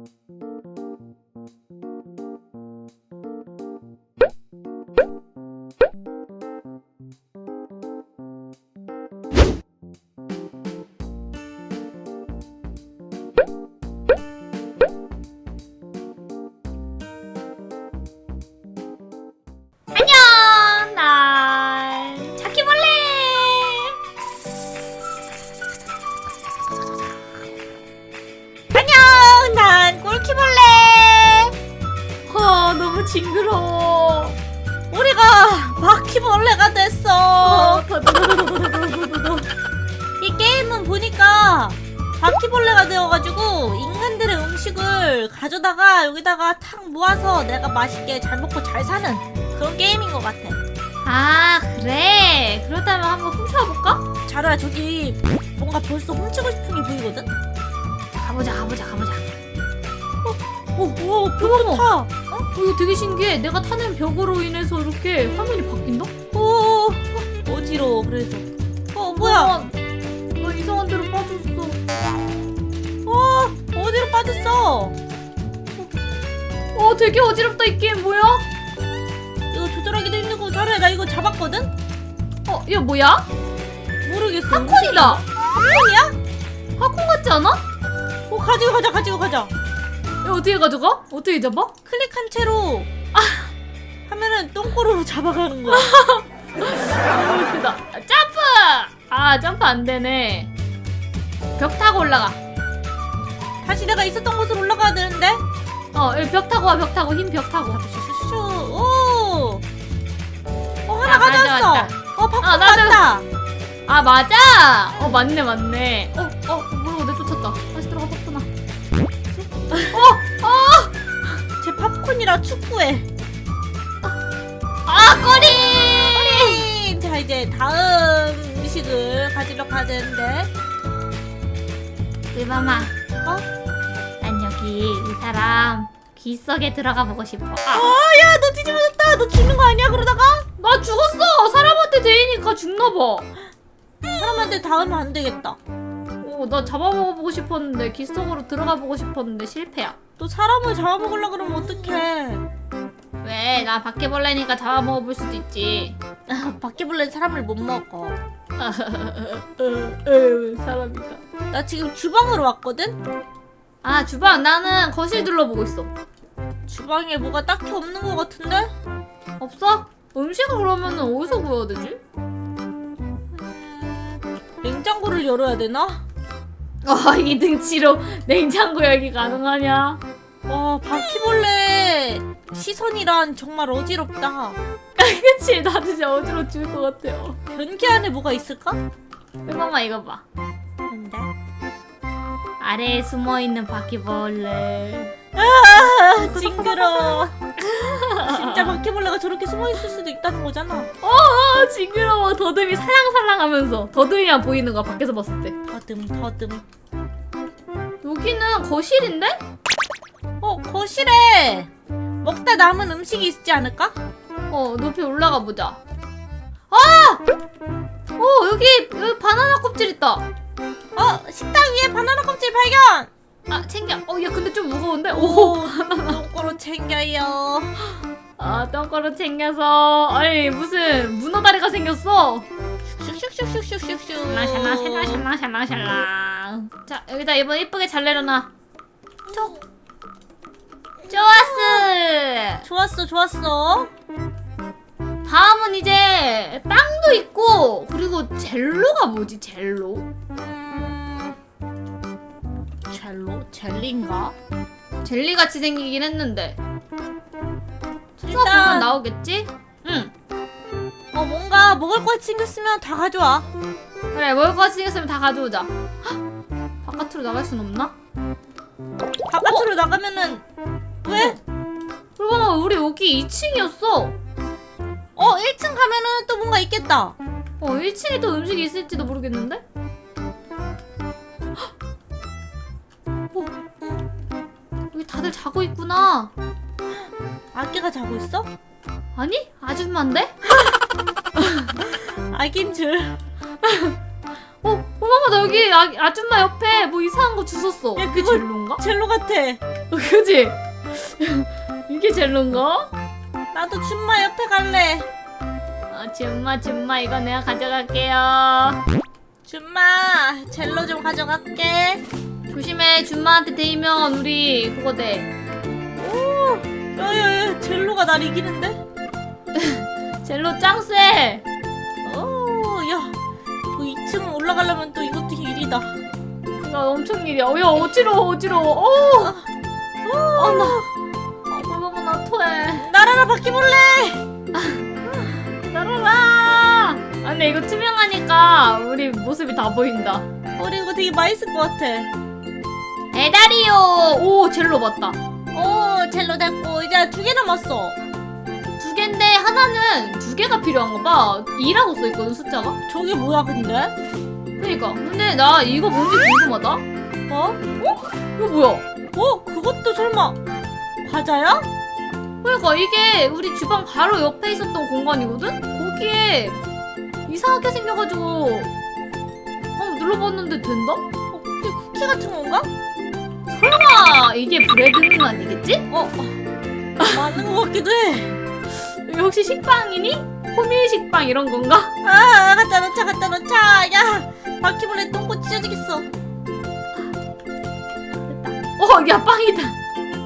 안녕, 너무 징그러워. 우리가 바퀴벌레가 됐어. 이 게임은 보니까 바퀴벌레가 되어가지고 인간들의 음식을 가져다가 여기다가 탁 모아서 내가 맛있게 잘 먹고 잘 사는 그런 게임인 것 같아. 아 그래 그렇다면 한번 훔쳐볼까? 자루야 저기 뭔가 벌써 훔치고 싶은 게 보이거든? 가보자 가보자 가보자 오, 오, 벽도 타. 어, 이거 되게 신기해 내가 타는 벽으로 인해서 이렇게 화면이 바뀐다? 오, 어지러워. 그래서. 어, 뭐야? 나 이상한 데로 빠졌어 어, 어디로 빠졌어? 어 되게 어지럽다 이 게임 뭐야? 이거 조절하기도 힘들고 자루야 나 이거 잡았거든? 어 이거 뭐야? 모르겠어. 팝콘이다 팝콘이야? 팝콘 같지 않아? 어, 가지고 가자, 가지고 가자. 이거 어떻게 가져가? 어떻게 잡아? 클릭한 채로 아 하면은 똥꼬로 잡아가는 거야. 너무 웃기다 아, 점프! 아 점프 안 되네 벽 타고 올라가 다시 내가 있었던 곳으로 올라가야 되는데. 어 여기 벽 타고 와 벽 타고 흰 벽 타고 슈슈. 오. 어 하나 아, 가져왔어. 가져왔다. 어 팝콘 아, 나도. 맞다. 아 맞아! 어 맞네 맞네 어? 제 팝콘이라 축구해. 아 꼬리! 자 이제 다음 음식을 가지러 가야 되는데. 의마마 어? 난 여기 이 사람 귀 속에 들어가 보고 싶어 아, 아 야 너 뒤집어졌다. 너 죽는 거 아니야 그러다가? 나 죽었어! 사람한테 대이니까 죽나봐 사람한테 닿으면 안 되겠다. 어, 나 잡아먹어보고 싶었는데 귀 속으로 들어가 보고 싶었는데 실패야 너 사람을 잡아먹으려 그러면 어떡해. 왜? 나 바퀴벌레니까 잡아먹어볼 수도 있지 바퀴벌레는 사람을 못 먹어. 에휴 사람이다 나 지금 주방으로 왔거든? 아 주방 나는 거실 둘러보고 있어 주방에 뭐가 딱히 없는 것 같은데? 없어? 음식을 그러면 어디서 구해야 되지? 냉장고를 열어야 되나? 아, 이 등치로 냉장고 열기 가능하냐? 와 바퀴벌레 시선이란 정말 어지럽다. 그치, 나도 진짜 어지러워 죽을 것 같아요. 변기 안에 뭐가 있을까? 잠깐만, 이거 봐. 근데 아래에 숨어 있는 바퀴벌레. 아 징그러워. 진짜 바퀴벌레가 저렇게 숨어 있을 수도 있다는 거잖아. 아, 징그러워. 더듬이 살랑살랑 하면서. 더듬이만 보이는 거야, 밖에서 봤을 때. 더듬 더듬. 여기는 거실인데? 어 거실에 먹다 남은 음식이 있지 않을까? 어, 높이 올라가 보자. 아! 어, 여기, 여기 바나나 껍질 있다. 어 발견. 아, 챙겨. 어, 야, 근데 좀 무거운데? 오! 오 똥꼬로 챙겨요. 아, 똥꼬로 챙겨서. 아니, 무슨 문어다리가 생겼어. 슉슉슉슉슉슉슉. 샬랑 샬랑 샬랑 샬랑 샬랑 자 여기다 이번 이쁘게 잘 내려놔 톡 좋았어 좋았어 좋았어. 다음은 이제 빵도 있고 그리고 젤로가 뭐지 젤로 음... 젤로? 젤리인가? 젤리같이 생기긴 했는데 찾아보면 일단 나오겠지? 응 어 뭔가 먹을 거 챙겼으면 다 가져와. 그래 먹을 거 생겼으면 다 가져오자 헉! 바깥으로 나갈 순 없나? 바깥으로 나가면은 왜? 그러고 보면 우리 여기 2층이었어 어 1층 가면은 또 뭔가 있겠다. 어 1층에 또 음식이 있을지도 모르겠는데? 다들 자고 있구나. 아기가 자고 있어? 아니? 아줌마인데? 아기인 줄. 어, 어머머 나 여기 아, 아줌마 옆에 뭐 이상한 거 주웠어. 야, 그게 그거- 젤로인가? 젤로 같아. 그지? 이게 젤로인가? 나도 줌마 옆에 갈래. 아, 줌마 줌마 이거 내가 가져갈게요. 줌마 젤로 좀 가져갈게. 조심해 줌마한테 데이면 우리 그거 돼. 오, 야야야 젤로가 날 이기는데? 젤로 짱 쎄. 오, 야, 그 2층 올라가려면 또 이것도 일이다. 이거 엄청 일이야. 어, 야 어지러워 어지러워. 오. 어, 나. 아, 골반만 아토해. 날아라 바퀴벌레. 날아라. 아 근데 이거 투명하니까 우리 모습이 다 보인다. 우리 이거 되게 맛있을 것 같아. 배달이요. 오 젤로 맞다. 오, 젤로 됐고 이제 두 개 남았어. 두 개인데 하나는 두 개가 필요한가 봐. 2라고 써 있거든 숫자가. 저게 뭐야 근데? 그러니까. 근데 나 이거 뭔지 궁금하다. 뭐? 이거 뭐야? 어? 그것도 설마 과자야? 그러니까 이게 우리 주방 바로 옆에 있었던 공간이거든? 거기에 이상하게 생겨가지고 한번 눌러봤는데 된다? 어, 그게 쿠키 같은 건가? 설마 이게 브레드는 아니겠지? 어, 어. 맞는 것 같기도 해. 혹시 식빵이니? 호밀 식빵 이런 건가? 아, 갖다 놓자, 갖다 놓자. 야, 바퀴벌레 똥꼬 찢어지겠어. 어, 야 빵이다.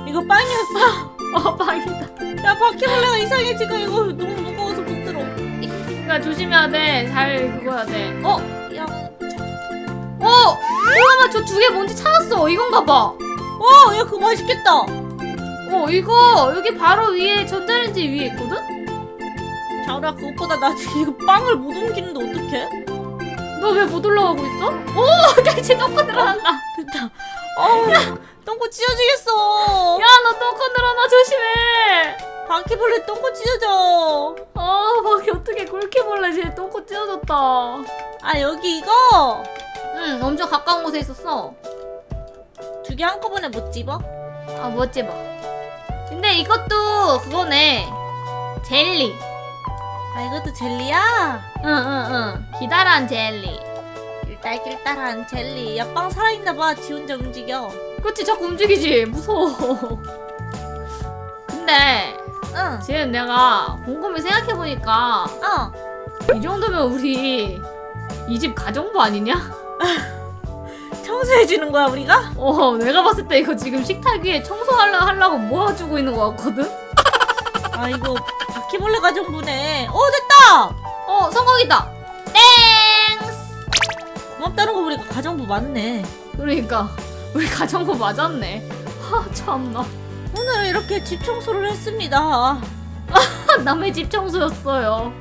이거 빵이었어. 어, 빵이다. 야, 바퀴벌레가 이상해 지금 이거 너무 무거워서 못 들어. 그러니까 조심해야 돼. 잘 그거 해야 돼. 어, 야, 어, 잠깐만 저두 개 뭔지 찾았어. 이건가 봐. 어, 야, 그거 맛있겠다. 어, 이거 여기 바로 위에 전자레인지 위에 있거든? 자우라 그것보다 나 지금 이거 빵을 못 옮기는데 어떡해? 너 왜 못 올라가고 있어? 오, 나 이제 똥꼬 늘어난다. 됐다. 어우, 똥꼬 찢어지겠어. 야, 너 똥꼬 늘어나 조심해. 바퀴벌레 똥꼬 찢어져. 아, 밖에 어떻게 몰래 쟤 똥꼬 찢어졌다. 아, 여기 이거 응, 엄청 가까운 곳에 있었어. 두 개 한꺼번에 못 집어? 아, 뭐 찝어. 근데 이것도 그거네. 젤리. 아, 이것도 젤리야? 응, 응, 응. 기다란 젤리. 길딸길딸한 젤리. 야, 빵 살아있나봐. 지 혼자 움직여. 그치, 자꾸 움직이지. 무서워. 근데 응. 지금 내가 곰곰이 생각해보니까 어. 이 정도면 우리 이 집 가정부 아니냐? 청소해주는 거야, 우리가? 어, 내가 봤을 때 이거 지금 식탁 위에 청소하려고 하려고 모아주고 있는 것 같거든? 아, 이거 바퀴벌레 가정부네. 어, 됐다! 어, 성공이다! 땡스! 고맙다는 거 보니까 가정부 맞네. 그러니까, 우리 가정부 맞았네. 하, 참나. 오늘 이렇게 집 청소를 했습니다. 남의 집 청소였어요.